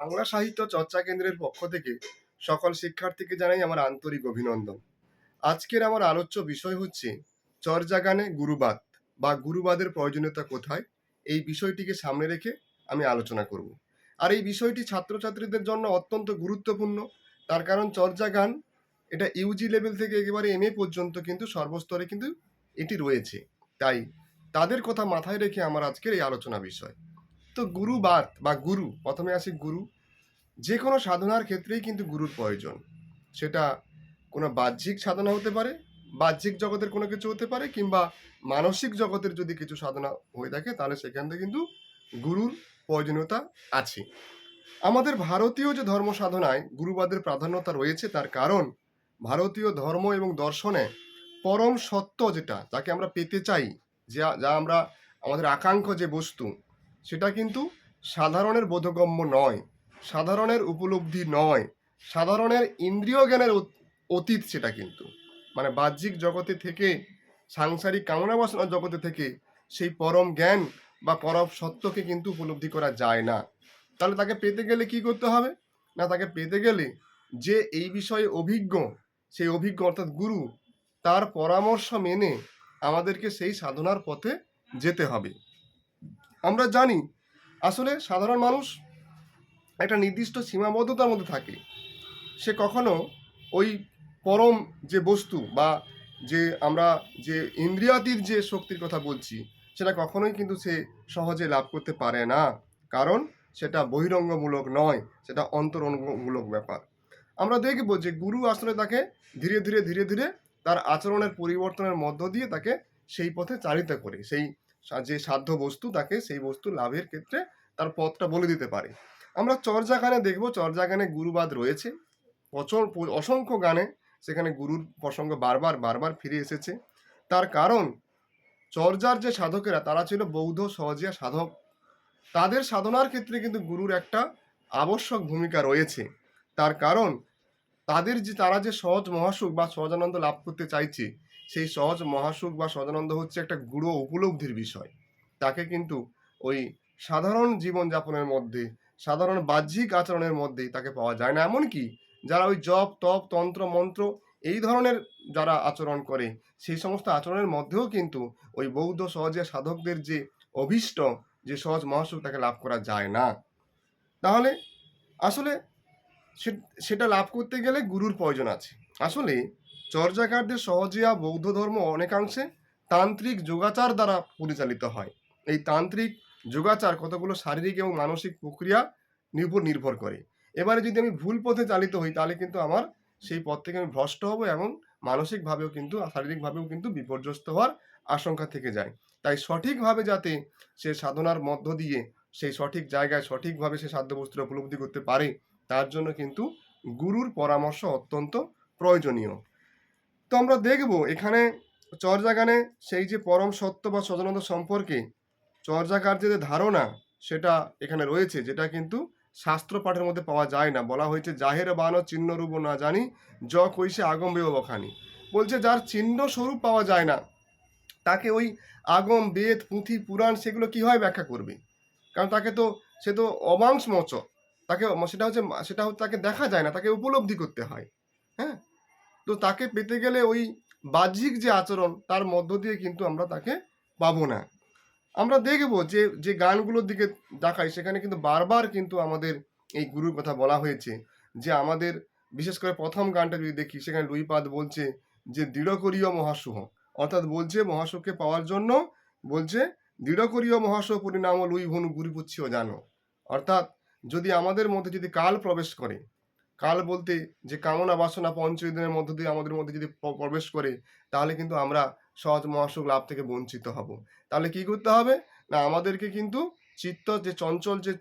বাংলা সাহিত্য চর্চা কেন্দ্রের পক্ষ থেকে সকল শিক্ষার্থীকে জানাই আমার আন্তরিক অভিনন্দন। আজকের আমার আলোচ্য বিষয় হচ্ছে চরজাগানে গুরুবাদ বা গুরুবাদের প্রয়োজনীয়তা কোথায়? এই বিষয়টিকে সামনে রেখে আমি আলোচনা করব। আর এই বিষয়টি ছাত্রছাত্রীদের জন্য অত্যন্ত গুরুত্বপূর্ণ। তার কারণ চর্যাগান এটা ইউজি লেভেল থেকে একেবারে এমএ পর্যন্ত কিন্তু সর্বস্তরে কিন্তু এটি রয়েছে। তাই তাদের কথা মাথায় রেখে আমার আজকের এই আলোচনা বিষয়। তো গুরুবাদ বা গুরু, প্রথমে আসি গুরু যে কোনো সাধনার ক্ষেত্রেই কিন্তু গুরুর প্রয়োজন। সেটা কোনো বাহ্যিক সাধনা হতে পারে, বাহ্যিক জগতের কোনো কিছু হতে পারে, কিংবা মানসিক জগতের যদি কিছু সাধনা হয়ে থাকে, তাহলে সেখান থেকে কিন্তু গুরুর প্রয়োজনীয়তা আছে। আমাদের ভারতীয় যে ধর্ম সাধনায় গুরুবাদের প্রাধান্যতা রয়েছে, তার কারণ ভারতীয় ধর্ম এবং দর্শনে পরম সত্য যেটা, যাকে আমরা পেতে চাই, যা যা আমরা, আমাদের আকাঙ্ক্ষ যে বস্তু সেটা কিন্তু সাধারণের বোধগম্য নয়, সাধারণের উপলব্ধি নয়, সাধারণের ইন্দ্রিয় জ্ঞানের অতীত সেটা কিন্তু। মানে বাহ্যিক জগতে থেকে, সাংসারিক কামনা বাসনা জগতে থেকে সেই পরম জ্ঞান বা পরম সত্যকে কিন্তু উপলব্ধি করা যায় না। তাহলে তাকে পেতে গেলে কি করতে হবে? না, তাকে পেতে গেলে যে এই বিষয়ে অভিজ্ঞ, সেই অভিজ্ঞ অর্থাৎ গুরু, তার পরামর্শ মেনে আমাদেরকে সেই সাধনার পথে যেতে হবে। আমরা জানি আসলে সাধারণ মানুষ একটা নির্দিষ্ট সীমাবদ্ধতার মধ্যে থাকে। সে কখনো ওই পরম যে বস্তু বা যে আমরা যে ইন্দ্রিয়াতীত যে শক্তির কথা বলছি, সেটা কখনোই কিন্তু সে সহজে লাভ করতে পারে না। কারণ সেটা বহিরঙ্গমূলক নয়, সেটা অন্তরঙ্গমূলক ব্যাপার। আমরা দেখব যে গুরু আসলে তাকে ধীরে ধীরে ধীরে ধীরে তার আচরণের পরিবর্তনের মধ্য দিয়ে তাকে সেই পথে চালিত করে, সেই যে সাধ্য বস্তু তাকে সেই বস্তু লাভের ক্ষেত্রে তার পথটা বলে দিতে পারে। আমরা চর্যা গানে দেখব চর্যা গানে গুরুবাদ রয়েছে। প্রচুর অসংখ্য গানে সেখানে গুরুর প্রসঙ্গ বারবার বারবার ফিরে এসেছে। তার কারণ, চর্যার যে সাধকেরা, তারা ছিল বৌদ্ধ সহজিয়া সাধক। তাদের সাধনার ক্ষেত্রে কিন্তু গুরুর একটা আবশ্যক ভূমিকা রয়েছে। তার কারণ, তাদের যে, তারা যে সহজ মহাসুখ বা সহজানন্দ লাভ করতে চাইছে সেই সহজ মহাসুখ বা সদানন্দ হচ্ছে একটা গুরু উপলব্ধির বিষয়। তাকে কিন্তু ওই সাধারণ জীবনযাপনের মধ্যে, সাধারণ বাহ্যিক আচরণের মধ্যেই তাকে পাওয়া যায় না। এমনকি যারা ওই জপ, তপ, তন্ত্র, মন্ত্র এই ধরনের যারা আচরণ করে, সেই সমস্ত আচরণের মধ্যেও কিন্তু ওই বৌদ্ধ সহজে সাধকদের যে অভীষ্ট, যে সহজ মহাসুখ তাকে লাভ করা যায় না। তাহলে আসলে সেটা লাভ করতে গেলে গুরুর প্রয়োজন আছে। আসলে চর্যাকারদের সহজিয়া বৌদ্ধ ধর্ম অনেকাংশে তান্ত্রিক যোগাচার দ্বারা পরিচালিত হয়। এই তান্ত্রিক যোগাচার কতগুলো শারীরিক এবং মানসিক প্রক্রিয়া নির্ভর নির্ভর করে। এবারে যদি আমি ভুল পথে চালিত হই, তাহলে কিন্তু আমার সেই পথ থেকে আমি ভ্রষ্ট হব এবং মানসিকভাবেও কিন্তু, শারীরিকভাবেও কিন্তু বিপর্যস্ত হওয়ার আশঙ্কা থেকে যায়। তাই সঠিকভাবে যাতে সে সাধনার মধ্য দিয়ে সেই সঠিক জায়গায় সঠিকভাবে সে সাধ্যবস্তুর উপলব্ধি করতে পারে, তার জন্য কিন্তু গুরুর পরামর্শ অত্যন্ত প্রয়োজনীয়। তো আমরা দেখব, এখানে চর্যাগানে সেই যে পরম সত্য বা সজনন্দ সম্পর্কে চর্যাকার যে ধারণা, সেটা এখানে রয়েছে, যেটা কিন্তু শাস্ত্র পাঠের মধ্যে পাওয়া যায় না। বলা হয়েছে, জাহের বান চিহ্ন রূপ না জানি, য কইসে আগম বেও বখানি বলছে, যার চিহ্ন স্বরূপ পাওয়া যায় না, তাকে ওই আগম, বেদ, পুঁথি, পুরাণ সেগুলো কীভাবে ব্যাখ্যা করবে? কারণ তাকে তো, সে তো অবাংশ মচ তাকে, সেটা হচ্ছে সেটা হচ্ছে তাকে দেখা যায় না, তাকে উপলব্ধি করতে হয়। হ্যাঁ? তো তাকে পেতে গেলে ওই বাহ্যিক যে আচরণ, তার মধ্য দিয়ে কিন্তু আমরা তাকে পাবো না। আমরা দেখব যে যে গানগুলোর দিকে দেখাই সেখানে কিন্তু বারবার কিন্তু আমাদের এই গুরুর কথা বলা হয়েছে যে, আমাদের বিশেষ করে প্রথম গানটা যদি দেখি, সেখানে লুইপাদ বলছে যে, দৃঢ় করিও মহাসুহ। অর্থাৎ বলছে মহাসুখকে পাওয়ার জন্য বলছে, দৃঢ় করিও মহাসুহ পরিণাম লুই ভনু গুরু পুচ্ছিও জানো। অর্থাৎ যদি আমাদের মধ্যে যদি কাল প্রবেশ করে কাল বলতে যে কামনা বাসনা পঞ্চদিনের মধ্য দিয়ে আমাদের মধ্যে যদি প্রবেশ করে, তাহলে কিন্তু আমরা সহজ মহাসুখ লাভ থেকে বঞ্চিত হব। তাহলে কি করতে হবে? না, আমাদেরকে কিন্তু চিত্ত যে চঞ্চল যে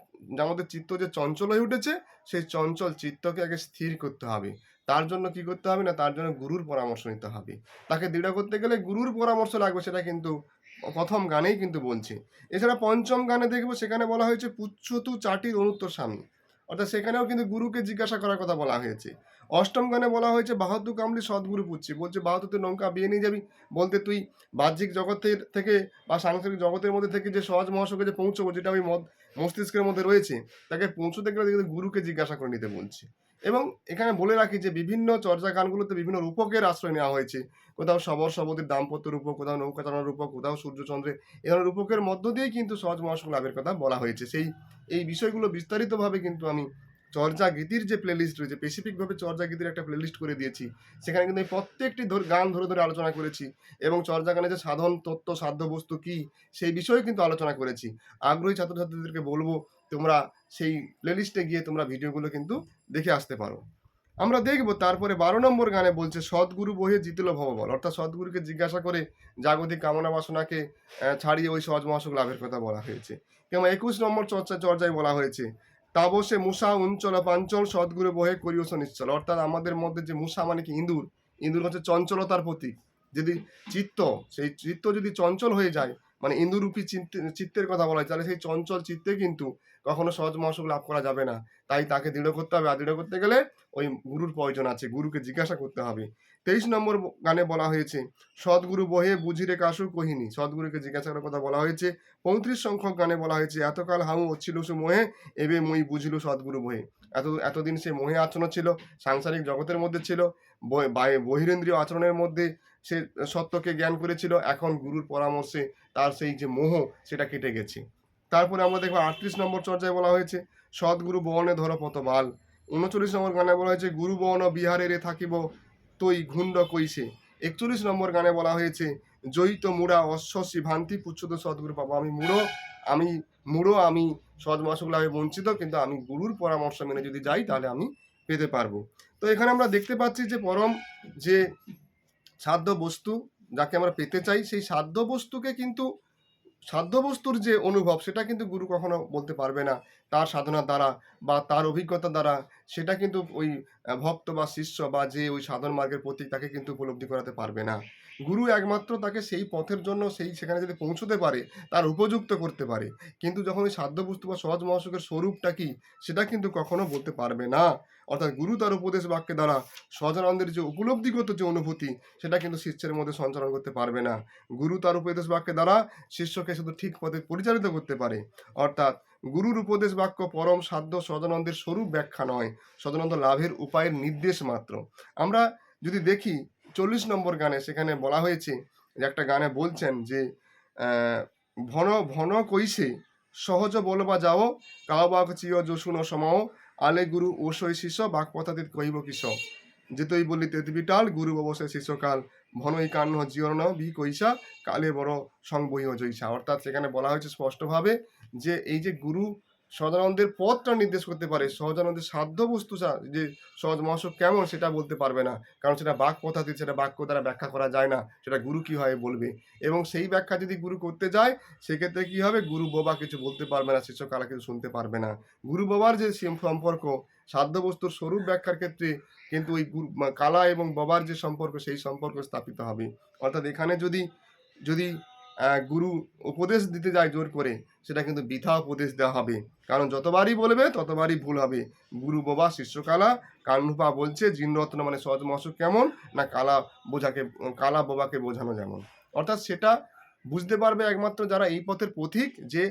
আমাদের চিত্ত যে চঞ্চল হয়ে উঠেছে, সেই চঞ্চল চিত্তকে আগে স্থির করতে হবে। তার জন্য কি করতে হবে না, তার জন্য গুরুর পরামর্শ নিতে হবে। তাকে দৃঢ় করতে গেলে গুরুর পরামর্শ লাগবে, সেটা কিন্তু প্রথম গানেই কিন্তু বলছে। এছাড়া পঞ্চম গানে দেখব, সেখানে বলা হয়েছে, পুচ্ছতু চাটির অনুত্তর স্বামী। অর্থাৎ সেখানেও কিন্তু গুরুকে জিজ্ঞাসা করার কথা বলা হয়েছে। অষ্টম গানে বলা হয়েছে বাহাদুর কামলি সদ্গুরু পুচ্ছি বলছে বাহাদুর তুই নৌকা বিয়ে নিয়ে যাবি? বলতে তুই বাহ্যিক জগতের থেকে বা সাংসারিক জগতের মধ্যে থেকে যে সহজ মহাসকে যে পৌঁছবো, যেটা ওই মদ, মস্তিষ্কের মধ্যে রয়েছে, তাকে পৌঁছতে গেলে গুরুকে জিজ্ঞাসা করে নিতে বলছে। এবং এখানে বলে রাখি যে বিভিন্ন চর্চা গানগুলোতে বিভিন্ন রূপকের আশ্রয় নেওয়া হয়েছে। কোথাও সবর সবদীর দাম্পত্য রূপক, কোথাও নৌকা চালানোর রূপক, কোথাও সূর্যচন্দ্রে এ ধরনের রূপকের মধ্য দিয়েই কিন্তু সহজ মহাসংলাপের লাভের কথা বলা হয়েছে। সেই, এই বিষয়গুলো বিস্তারিতভাবে কিন্তু আমি চর্যা গীতির যে প্লেলিস্ট রয়েছে স্পেসিফিকভাবে চর্যা গীতির একটা প্লেলিস্ট করে দিয়েছি। সেখানে কিন্তু আমি প্রত্যেকটি গান ধরে ধরে আলোচনা করেছি এবং চর্যা গানে যে সাধন, তত্ত্ব, সাধ্য বস্তু কি, সেই বিষয়ে কিন্তু আলোচনা করেছি। আগ্রহী ছাত্রছাত্রীদেরকে বলব, তোমরা সেই প্লেলিস্টে গিয়ে তোমরা ভিডিওগুলো কিন্তু দেখে আসতে পারো। আমরা দেখব, তারপরে বারো নম্বর গানে বলছে, সদ্গুরু বহে জিতল ভববল। অর্থাৎ সদ্গুরুকে জিজ্ঞাসা করে জাগতিক কামনা বাসনাকে ছাড়িয়ে ওই সহজ মহাসুখ লাভের কথা বলা হয়েছে। কিংবা একুশ নম্বর চর্চা, চর্যায় বলা হয়েছে তাবসে মুসা উঞ্চল পাঞ্চল সদ্গুরু বহে করিয়স নিশ্চল। অর্থাৎ আমাদের মধ্যে যে মুসা মানে কি? ইঁদুর। ইঁদুর হচ্ছে চঞ্চলতার প্রতীক। যদি চিত্ত, সেই চিত্ত যদি চঞ্চল হয়ে যায় মানে ইন্দুরূপী চিত্তে- চিত্তের কথা বলা হয়। তাহলে সেই চঞ্চল চিত্তে কিন্তু কখনো সহজ মহাসুখ লাভ করা যাবে না। তাই তাকে দৃঢ় করতে হবে। আর দৃঢ় করতে গেলে ওই গুরুর প্রয়োজন আছে। গুরুকে জিজ্ঞাসা করতে হবে। তেইশ নম্বর গানে বলা হয়েছে, সদ্গুরু বহে বুঝিরে কাসু কহিনী। সদ্গুরুকে জিজ্ঞাসা করার কথা বলা হয়েছে। পঁয়ত্রিশ সংখ্যক গানে বলা হয়েছে, এতকাল হাউ হচ্ছিল সু মোহে, এবে মই বুঝিলু সদ্গুরু বহে। এত, এতদিন সে মোহে আচরণ ছিল, সাংসারিক জগতের মধ্যে ছিল বহিরেন্দ্রীয় আচরণের মধ্যে সে সত্যকে জ্ঞান করেছিল, এখন গুরুর পরামর্শে তার সেই যে মোহ, সেটা কেটে গেছে। তারপরে আমরা দেখব আটত্রিশ নম্বর চর্যায় বলা হয়েছে, সদ্গুরু বর্ণে ধর পতবাল উনচল্লিশ নম্বর গানে বলা হয়েছে, গুরু বর্ণ বিহারে রে থাকিব, তৈ ঘুণ্ড কইছে। একচল্লিশ নম্বর গানে বলা হয়েছে জয়িত মুড়া অশ্বসী ভান্তি পুচ্ছুত সদ্গুরু পাবো। আমি মুড়ো আমি মুড়ো, আমি সদমাসক লাভে বঞ্চিত, কিন্তু আমি গুরুর পরামর্শ মেনে যদি যাই, তাহলে আমি পেতে পারব। তো এখানে আমরা দেখতে পাচ্ছি যে পরম যে সাধ্য বস্তু, যাকে আমরা পেতে চাই, সেই সাধ্য বস্তুকে কিন্তু, সাধ্য বস্তুর যে অনুভব, সেটা কিন্তু গুরু কখনো বলতে পারবে না। তার সাধনার দ্বারা বা তার অভিজ্ঞতা দ্বারা সেটা কিন্তু ওই ভক্ত বা শিষ্য বা যে ওই সাধন মার্গের প্রতীক তাকে কিন্তু উপলব্ধি করাতে পারবে না। গুরু একমাত্র তাকে সেই পথের জন্য সেই সেখানে যদি পৌঁছতে পারে, তার উপযুক্ত করতে পারে। কিন্তু যখন ওই সাধ্য বস্তু বা সহজ মহাসুখের স্বরূপটা কি, সেটা কিন্তু কখনো বলতে পারবে না। অর্থাৎ গুরু তার উপদেশ বাক্যে দ্বারা সহজানন্দের যে উপলব্ধিগত যে অনুভূতি, সেটা কিন্তু শিষ্যের মধ্যে সঞ্চালন করতে পারবে না। গুরু তার উপদেশ বাক্যে দ্বারা শিষ্যকে শুধু ঠিক পথে পরিচালিত করতে পারে। অর্থাৎ গুরুর উপদেশ বাক্য পরম সাধ্য সদানন্দের স্বরূপ ব্যাখ্যা নয়। সদানন্দ লাভের উপায়ের নির্দেশ মাত্র। আমরা যদি দেখি, চল্লিশ নম্বর গানে সেখানে বলা হয়েছে যে একটা গানে বলছেন যে ভন ভন কইছে, সহজ বলবা যাও কাও বাক চিয় যশুন সমাও, আলে গুরু ওসই শিষ্য, বাক পথাতীত কহিব কিস। যেতই বলি তেত বিটাল গুরু অবশ্যই শিষ্যকাল, ভনই কান্ন জিয়ন বি কইসা, কালে বড় সংবই জৈসা অর্থাৎ সেখানে বলা হয়েছে স্পষ্টভাবে যে এই যে গুরু সহজানন্দের পথটা নির্দেশ করতে পারে, সহজানন্দের সাধ্য বস্তু যে সহজ মহাসব কেমন সেটা বলতে পারবে না। কারণ সেটা বাক পথাতে সেটা বাক্য দ্বারা ব্যাখ্যা করা যায় না, সেটা গুরু কীভাবে বলবে? এবং সেই ব্যাখ্যা যদি গুরু করতে যায়, সেক্ষেত্রে কি হবে? গুরু বাবা কিছু বলতে পারবে না, শিষ্য কালা কিছু শুনতে পারবে না। গুরু বাবার যে সম্পর্ক সাধ্য বস্তুর স্বরূপ ব্যাখ্যার ক্ষেত্রে কিন্তু ওই গুরু কালা এবং বাবার যে সম্পর্ক, সেই সম্পর্ক স্থাপিত হবে। অর্থাৎ এখানে যদি যদি গুরু উপদেশ দিতে যায় জোর করে, সেটা কিন্তু বৃথা উপদেশ দেওয়া হবে। কারণ যতবারই বলবে, ততবারই ভুল হবে। গুরু বাবা, শিষ্যকালা কান্নুপা বলছে জিনরত্ন মানে সহজ মহাসুখ কেমন? না কালা বোঝাকে, কালা বাবাকে বোঝানো যেমন। অর্থাৎ সেটা বুঝতে পারবে একমাত্র যারা এই পথের পথিক, যে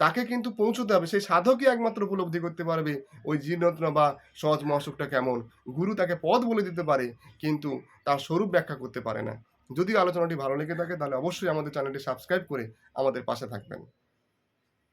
তাকে কিন্তু পৌঁছতে হবে। সেই সাধকই একমাত্র উপলব্ধি করতে পারবে ওই জিনরত্ন বা সহজ মহাসুখটা কেমন। গুরু তাকে পথ বলে দিতে পারে, কিন্তু তার স্বরূপ ব্যাখ্যা করতে পারে না। যদি আলোচনাটি ভালো লেগে থাকে তাহলে অবশ্যই আমাদের চ্যানেলটি সাবস্ক্রাইব করে আমাদের পাশে থাকবেন।